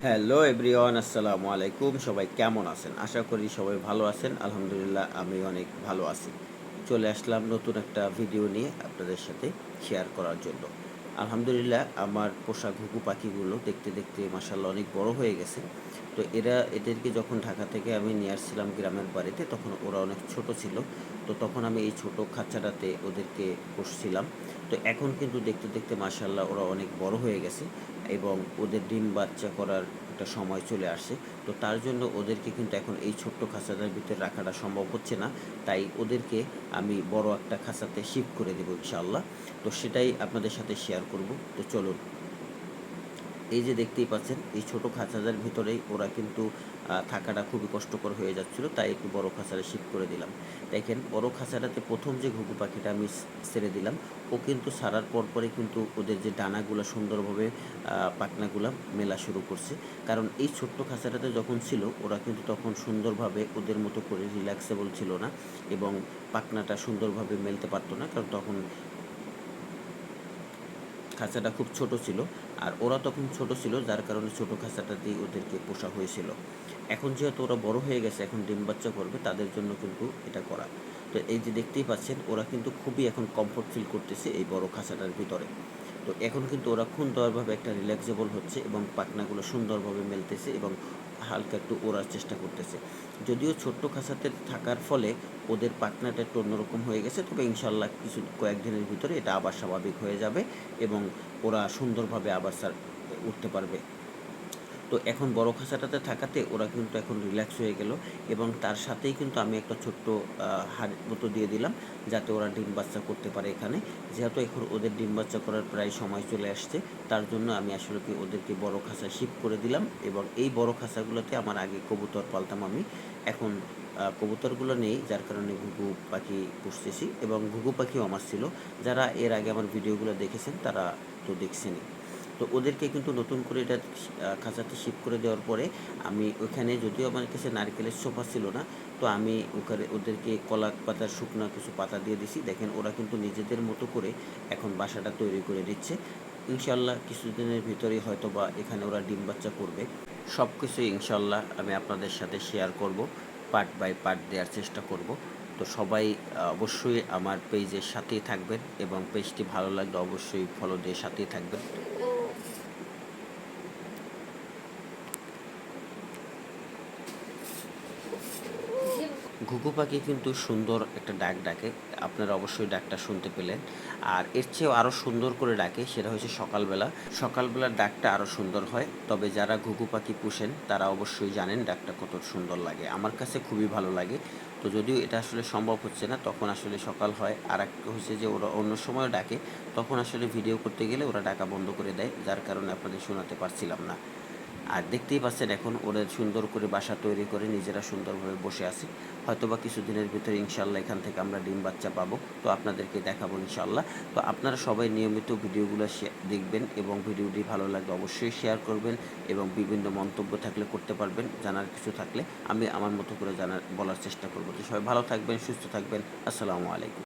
Hello everyone আসসালামু আলাইকুম। সবাই কেমন আছেন? আশা করি সবাই ভালো আছেন। আলহামদুলিল্লাহ আমি অনেক ভালো আছি। চলে আসলাম নতুন একটা ভিডিও নিয়ে আপনাদের সাথে শেয়ার করার জন্য। আলহামদুলিল্লাহ, আমার পোষা ঘুঘু পাখিগুলো দেখতে দেখতে মাসাল্লাহ অনেক বড় হয়ে গেছে। তো এরা, এদেরকে যখন ঢাকা থেকে আমি নিয়ে আসছিলাম গ্রামের বাড়িতে, তখন ওরা অনেক ছোট ছিল। তো তখন আমি এই ছোট খাঁচাটাতে ওদেরকে পুষছিলাম। তো এখন কিন্তু দেখতে দেখতে মাসাল্লাহ ওরা অনেক বড় হয়ে গেছে এবং ওদের ডিম বাচ্চা করার একটা সময় চলে আসে তো তার জন্য ওদেরকে কিন্তু এখন এই ছোট্ট খাঁচাটার ভিতরে রাখাটা সম্ভব হচ্ছে না। তাই ওদেরকে আমি বড় একটা খাঁচাতে শিফট করে দেবো ইনশাআল্লাহ। তো সেটাই আপনাদের সাথে শেয়ার করব। তো চলুন। এই যে দেখতেই পাচ্ছেন, এই ছোট খাঁচাদের ভিতরেই ওরা কিন্তু থাকাটা খুবই কষ্টকর হয়ে যাচ্ছিল, তাই একটু বড় খাঁচারে শিফট করে দিলাম। দেখেন বড় খাঁচাটাতে প্রথম যে ঘুঘু পাখিটা আমি ছেড়ে দিলাম, ও কিন্তু সারার পর পরে কিন্তু ওদের যে ডানাগুলো সুন্দরভাবে পাখনাগুলো মেলা শুরু করছে। কারণ এই ছোট্ট খাঁচাটাতে যখন ছিল, ওরা কিন্তু তখন সুন্দরভাবে ওদের মতো করে রিল্যাক্সেবল ছিল না এবং পাখনাটা সুন্দরভাবে মেলতে পারতো না, কারণ তখন খাঁচাটা খুব ছোট ছিল আর ওরা তখন ছোট ছিল, যার কারণে ছোট দিয়ে ওদেরকে পোষা হয়েছিল। এখন যেহেতু ওরা বড় হয়ে গেছে, এখন ডিম বাচ্চা করবে, তাদের জন্য কিন্তু এটা করা। তো এই যে দেখতেই পাচ্ছেন, ওরা কিন্তু খুবই এখন কমফোর্ট ফিল করতেছে এই বড় খাঁচাটার ভিতরে। তো এখন কিন্তু ওরা সুন্দরভাবে একটা রিল্যাক্সেবল হচ্ছে এবং পাখনাগুলো সুন্দরভাবে মেলতেছে এবং হালকা একটু ওড়ার চেষ্টা করতেছে। যদিও ছোট্ট খাসাতে থাকার ফলে ওদের পাটনাটা একটু অন্যরকম হয়ে গেছে, তবে ইনশাল্লাহ কিছু কয়েকদিনের ভিতরে এটা আবার স্বাভাবিক হয়ে যাবে এবং ওরা সুন্দরভাবে আবার স্যার উঠতে পারবে। তো এখন বড় খাঁচাটাতে থাকাতে ওরা কিন্তু এখন রিল্যাক্স হয়ে গেল এবং তার সাথেই কিন্তু আমি একটা ছোট্ট হাড় মতো দিয়ে দিলাম যাতে ওরা ডিম বাচ্চা করতে পারে এখানে। যেহেতু এখন ওদের ডিম বাচ্চা করার প্রায় সময় চলে আসছে, তার জন্য আমি আসলে কি ওদেরকে বড় খাঁচা শিফট করে দিলাম এবং এই বড় খাঁচাগুলোতে আমার আগে কবুতর পালতাম আমি। এখন কবুতরগুলো নেই, যার কারণে ঘুঘু পাখি পুষতেছি এবং ঘুঘু পাখিও আমার ছিল। যারা এর আগে আমার ভিডিওগুলো দেখেছেন তারা তো দেখছেনই। তো ওদেরকে কিন্তু নতুন করে এটা খাঁচাতে শিফট করে দেওয়ার পরে আমি ওখানে যদিও আমার কাছে নারকেলের সোফা ছিল না, তো আমি ওখানে ওদেরকে কলা পাতার শুকনো কিছু পাতা দিয়ে দিছি। দেখেন, ওরা কিন্তু নিজেদের মতো করে এখন বাসাটা তৈরি করে দিচ্ছে। ইনশাল্লাহ কিছুদিনের ভিতরেই হয়তো বা এখানে ওরা ডিম বাচ্চা করবে। সব কিছুই ইনশাল্লাহ আমি আপনাদের সাথে শেয়ার করব পার্ট বাই পার্ট দেওয়ার চেষ্টা করব। তো সবাই অবশ্যই আমার পেজের সাথেই থাকবেন এবং পেজটি ভালো লাগলে অবশ্যই ফলো দিয়ে সাথেই থাকবেন। ঘুঘু পাখি কিন্তু সুন্দর একটা ডাক ডাকে। আপনারা অবশ্যই ডাকটা শুনতে পেলেন। আর এর চেয়েও আরও সুন্দর করে ডাকে সেটা হচ্ছে সকালবেলা। সকালবেলার ডাকটা আরও সুন্দর হয়। তবে যারা ঘুঘু পাখি পুষেন, তারা অবশ্যই জানেন ডাকটা কত সুন্দর লাগে। আমার কাছে খুবই ভালো লাগে। তো যদিও এটা আসলে সম্ভব হচ্ছে না, তখন আসলে সকাল হয়। আর একটা হচ্ছে যে ওরা অন্য সময় ডাকে, তখন আসলে ভিডিও করতে গেলে ওরা ডাকা বন্ধ করে দেয়। যার কারণে আপনাদের শোনাতে পারছিলাম না। আর দেখতেই পাচ্ছেন এখন ওরা সুন্দর করে বাসা তৈরি করে নিজেরা সুন্দরভাবে বসে আছে। হয়তো বা কিছুদিনের ভিতরে ইনশাল্লাহ এখান থেকে আমরা ডিম বাচ্চা পাবো। তো আপনাদেরকে দেখাবো ইনশাল্লাহ তো আপনারা সবাই নিয়মিত ভিডিওগুলো দেখবেন এবং ভিডিওটি ভালো লাগলে অবশ্যই শেয়ার করবেন এবং বিভিন্ন মন্তব্য থাকলে করতে পারবেন। জানার কিছু থাকলে আমি আমার মতো করে জানার বলার চেষ্টা করব। তো সবাই ভালো থাকবেন, সুস্থ থাকবেন। আসসালামু আলাইকুম।